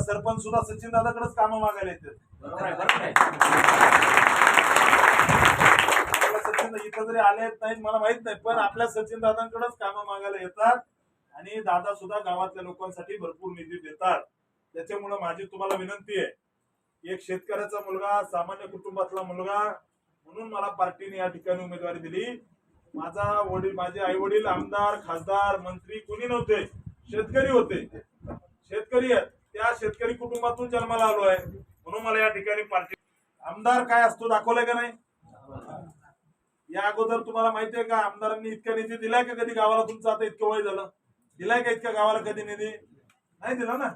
सरपंच सुद्धा सचिन दादाकडेच कामं मागायला येतात. बरोबर आहे बरोबर आहे. आपल्या सचिन इथं जरी आले नाहीत मला माहीत नाही पण आपल्या सचिन दादांकडेच कामं मागायला येतात आणि दादा सुद्धा गावातल्या लोकांसाठी भरपूर निधी देतात. त्याच्यामुळे माझी तुम्हाला विनंती आहे एक शेतकऱ्याचा मुलगा सामान्य कुटुंबातला मुलगा म्हणून मला पार्टीने या ठिकाणी उमेदवारी दिली. माझा वडील माझे आई वडील आमदार खासदार मंत्री कोणी नव्हते शेतकरी होते. शेतकरी आहेत. शेतकरी कुटुंबातून जन्माला आलो आहे. म्हणून मला या ठिकाणी पार्टी आमदार काय असतो दाखवलाय का नाही? या अगोदर तुम्हाला माहिती आहे का आमदारांनी इतका निधी दिलाय का कधी गावाला? तुमचं आता इतकं वय झालं. दिलाय का इतक्या गावाला कधी निधी? नाही दिला ना.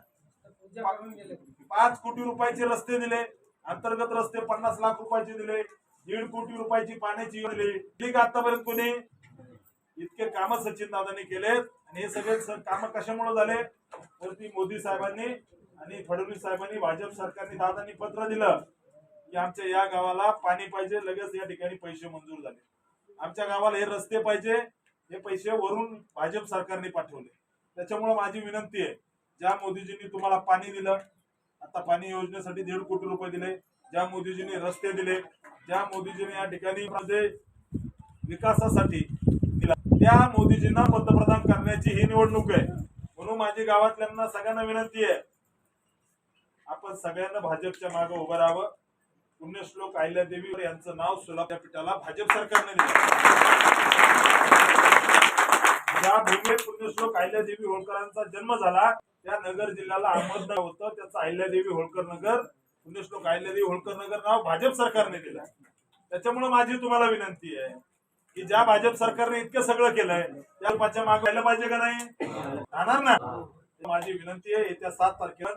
पाच कोटी रुपयाचे रस्ते दिले. अंतर्गत रस्ते पन्नास लाख रुपयाचे दिले. दीड कोटी रुपयाची पाण्याची दिली. आतापर्यंत कोणी इतके काम सचिन दादांनी केलेत आणि हे सगळे काम कशामुळे झाले? तर ती मोदी साहेबांनी आणि फडणवीस साहेबांनी भाजप सरकारने दादांनी पत्र दिलं की आमच्या या गावाला पाणी पाहिजे लगेच या ठिकाणी पैसे मंजूर झाले. आमच्या गावाला हे रस्ते पाहिजे हे पैसे वरून भाजप सरकारने पाठवले. त्याच्यामुळे माझी विनंती आहे ज्या मोदीजींनी तुम्हाला पाणी दिलं आता पाणी योजनेसाठी दीड कोटी रुपये दिले ज्या मोदीजींनी रस्ते दिले ज्या मोदीजींनी या ठिकाणी विकासासाठी त्या मोदीजींना पंतप्रधान करण्याची ही निवडणूक आहे. म्हणून माझी गावातल्यांना सगळ्यांना विनंती आहे. आपण सगळ्यांना भाजपच्या मागे उभं राहावं. पुण्यश्लोक अहिल्यादेवी यांचं नाव सोलापूर भाजप सरकारने दिलं. ज्या भूमीत पुण्यश्लोक अहिल्यादेवी होळकरांचा जन्म झाला त्या नगर जिल्ह्याला अहमदनगर होतं. त्याचं अहिल्यादेवी होळकर नगर पुण्यश्लोक अहिल्यादेवी होळकर नगर नाव भाजप सरकारने दिलं. त्याच्यामुळे माझी तुम्हाला विनंती आहे. की ज्या भाजप सरकारने इतकं सगळं केलंय त्या पाच्या मागे व्हायला पाहिजे का नाही? राहणार ना. माझी विनंती आहे येत्या सात तारखेला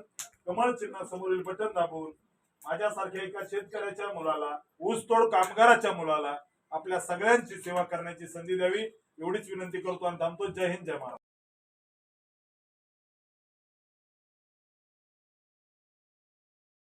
कमळ चिन्ह समोरील बटन दाबून माझ्यासारख्या एका शेतकऱ्याच्या मुलाला ऊसतोड कामगाराच्या मुलाला आपल्या सगळ्यांची सेवा करण्याची संधी द्यावी एवढीच विनंती करतो आणि थांबतो. जय हिंद जय महाराज